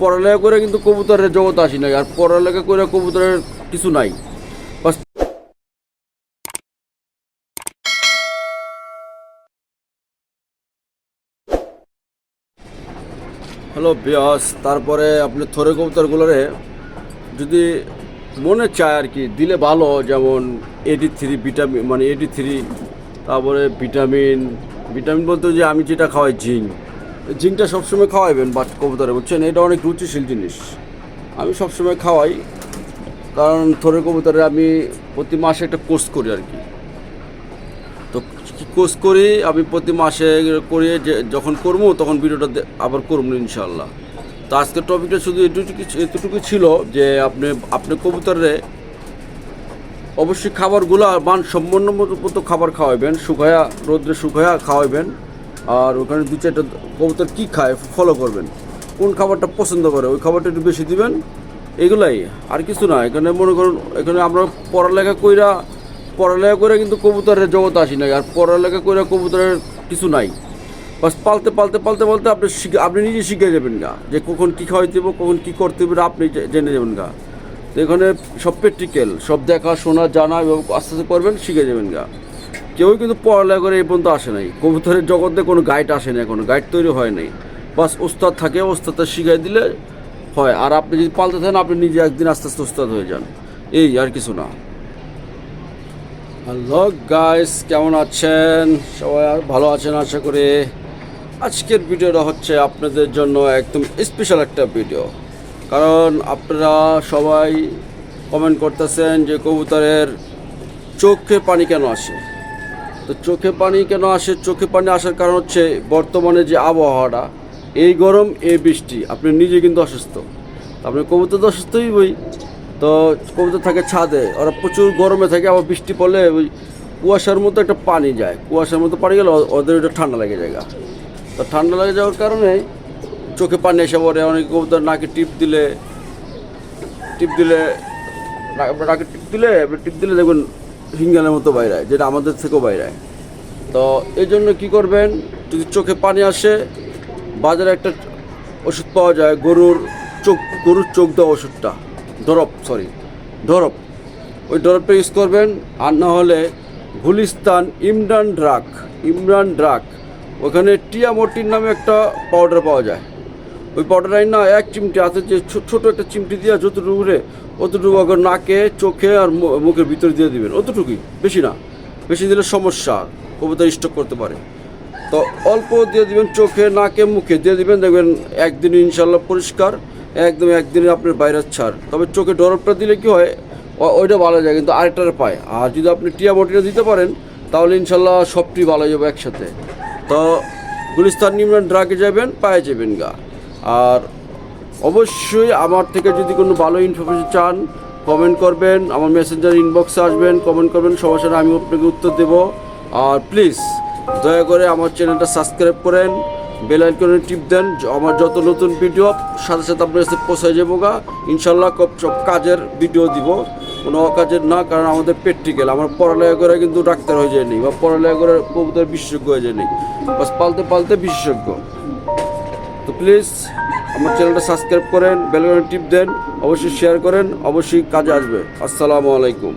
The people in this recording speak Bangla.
পড়ালেখা করে কিন্তু কবুতরের জগৎ আসি নাই, আর পড়ালেখা করে কবুতরের কিছু নাই। হ্যালো বিয়াস তারপরে আপনি থরে কবুতরগুলোরে যদি মনে চায় আর কি, দিলে ভালো, যেমন এডি থ্রি ভিটামিন মানে এডি থ্রি তারপরে ভিটামিন ভিটামিন বলতে যে আমি যেটা খাওয়াই জিঙ্ক। জিঙ্কটা সবসময় খাওয়াইবেন বাট কবুতরে, বুঝছেন? এটা অনেক রুচিশীল জিনিস। আমি সবসময় খাওয়াই, কারণ থরে কবুতরে আমি প্রতি মাসে একটা কোর্স করি আর কি। তো কোর্স করি? আমি প্রতি মাসে করে যে, যখন করব তখন ভিডিওটা আবার করব ইনশাল্লাহ তো আজকের টপিকটা শুধু এটুকু এতটুকু ছিল যে আপনি আপনি কবুতরে অবশ্যই খাবারগুলো মান সম্পন্ন মতো খাবার খাওয়াবেন শুকায়া, রোদ্রে শুকায়া খাওয়াবেন আর ওখানে দু চারটা কবুতর কী খায় ফলো করবেন। কোন খাবারটা পছন্দ করে, ওই খাবারটা একটু বেশি দিবেন। এগুলাই, আর কিছু না, এখানে মনে করুন, এখানে আমরা পড়ালেখা কইরা, পড়ালেখা করে কিন্তু কবুতরের জগৎ আসি নাই, আর পড়ালেখা করে কবুতরের কিছু নাই। বাস পালতে পালতে পালতে পালতে আপনি শিখে, আপনি নিজে শিখে যাবেন গা, যে কখন কী খাওয়াইতে হবে কখন কী করতে হবে আপনি জেনে যাবেন গা। তো এখানে সব প্র্যাকটিক্যাল সব দেখা, শোনা, জানা এবং আস্তে আস্তে করবেন, শিখে যাবেন গা। কেউই কিন্তু পড়ালেখা করে এই পর্যন্ত আসে নাই। কবুতরের জগতে কোনো গাইড আসে না এখনও গাইড তৈরি হয় নাই। বাস ওস্তাদ থাকে, ওস্তাদটা শিখাই দিলে হয়। আর আপনি যদি পালতে থাকেন, আপনি নিজে একদিন আস্তে আস্তে ওস্তাদ হয়ে যান। এই আর কিছু না। হ্যালো গাইস কেমন আছেন? সবাই আর ভালো আছেন আশা করি। আজকের ভিডিওটা হচ্ছে আপনাদের জন্য একদম স্পেশাল একটা ভিডিও কারণ আপনারা সবাই কমেন্ট করতেছেন যে কবুতরের চোখে পানি কেন আসে? তো চোখে পানি কেন আসে? চোখে পানি আসার কারণ হচ্ছে বর্তমানে যে আবহাওয়াটা, এই গরম, এই বৃষ্টি। আপনি নিজে কিন্তু অসুস্থ। আপনি কবুতর তো অসুস্থই বই। তো কবুতর থাকে ছাদে, ওরা প্রচুর গরমে থাকে, আবার বৃষ্টি পড়লে ওই কুয়াশার মতো একটা পানি যায়। কুয়াশার মতো পানি গেলে ওদের ওটা ঠান্ডা লেগে যায় গা। তো ঠান্ডা লেগে যাওয়ার কারণে চোখে পানি এসে পড়ে। অনেক কবুতর নাকে টিপ দিলে টিপ দিলে, নাকে টিপ দিলে টিপ দিলে দেখবেন হিঙ্গালের মতো বাইরায়, যেটা আমাদের থেকেও বাইরায়। তো এই জন্য কী করবেন, যদি চোখে পানি আসে, বাজারে একটা ওষুধ পাওয়া যায়, গরুর চোখ গরুর চোখ দেওয়া ওষুধটা, ডরপ সরি ডরপ। ওই ডরপটা ইউজ করবেন, আর না হলে গুলিস্তান ইমরান ড্রাগ ইমরান ড্রাগ ওখানে টিয়ামোটিন নামে একটা পাউডার পাওয়া যায়। ওই পাউডারটাই না এক চিমটি হাতে যে ছোট একটা চিমটি দিয়ে যতটুকু উড়ে অতটুকু আগে নাকে, চোখে আর মুখের ভিতরে দিয়ে দিবেন। অতটুকুই, বেশি না। বেশি দিলে সমস্যা কবুতর স্টক করতে পারে। তো অল্প দিয়ে দিবেন চোখে, নাকে, মুখে দিয়ে দিবেন। দেখবেন একদিন ইনশাল্লাহ পরিষ্কার, একদম একদিনে আপনার ভাইরাস ছাড়। তবে চোখে ডরপটা দিলে কি হয় ওইটা ভালো যায়, কিন্তু আরেকটার পায়। আর যদি আপনি টিয়া বটিটা দিতে পারেন, তাহলে ইনশাল্লাহ সবটি ভালো যাবে একসাথে। তো গুলিস্তান নিমরান ড্রাগে যাবেন, পায়ে যাবেন গা। আর অবশ্যই আমার থেকে যদি কোনো ভালো ইনফরমেশন চান কমেন্ট করবেন, আমার মেসেঞ্জার ইনবক্সে আসবেন কমেন্ট করবেন, সবার সাথে আমি আপনাকে উত্তর দেব। আর প্লিজ দয়া করে আমার চ্যানেলটা সাবস্ক্রাইব করেন বেল আইকনে টিপ দেন আমার যত নতুন ভিডিও সাথে সাথে আপনার কাছে পৌঁছায় যাব গা। ইনশাল্লাহ সব কাজের ভিডিও দিব। কোনো অকাজের না, কারণ আমাদের প্র্যাকটিক্যাল আমার পড়ালেখা করে কিন্তু ডাক্তার হয়ে যায়নি বা পড়ালেখা করে বিশেষজ্ঞ হয়ে যায়নি বাস পালতে পালতে বিশেষজ্ঞ। তো প্লিজ আমার চ্যানেলটা সাবস্ক্রাইব করেন বেল টিপ দেন, অবশ্যই শেয়ার করেন, অবশ্যই কাজে আসবে। আসসালামু আলাইকুম।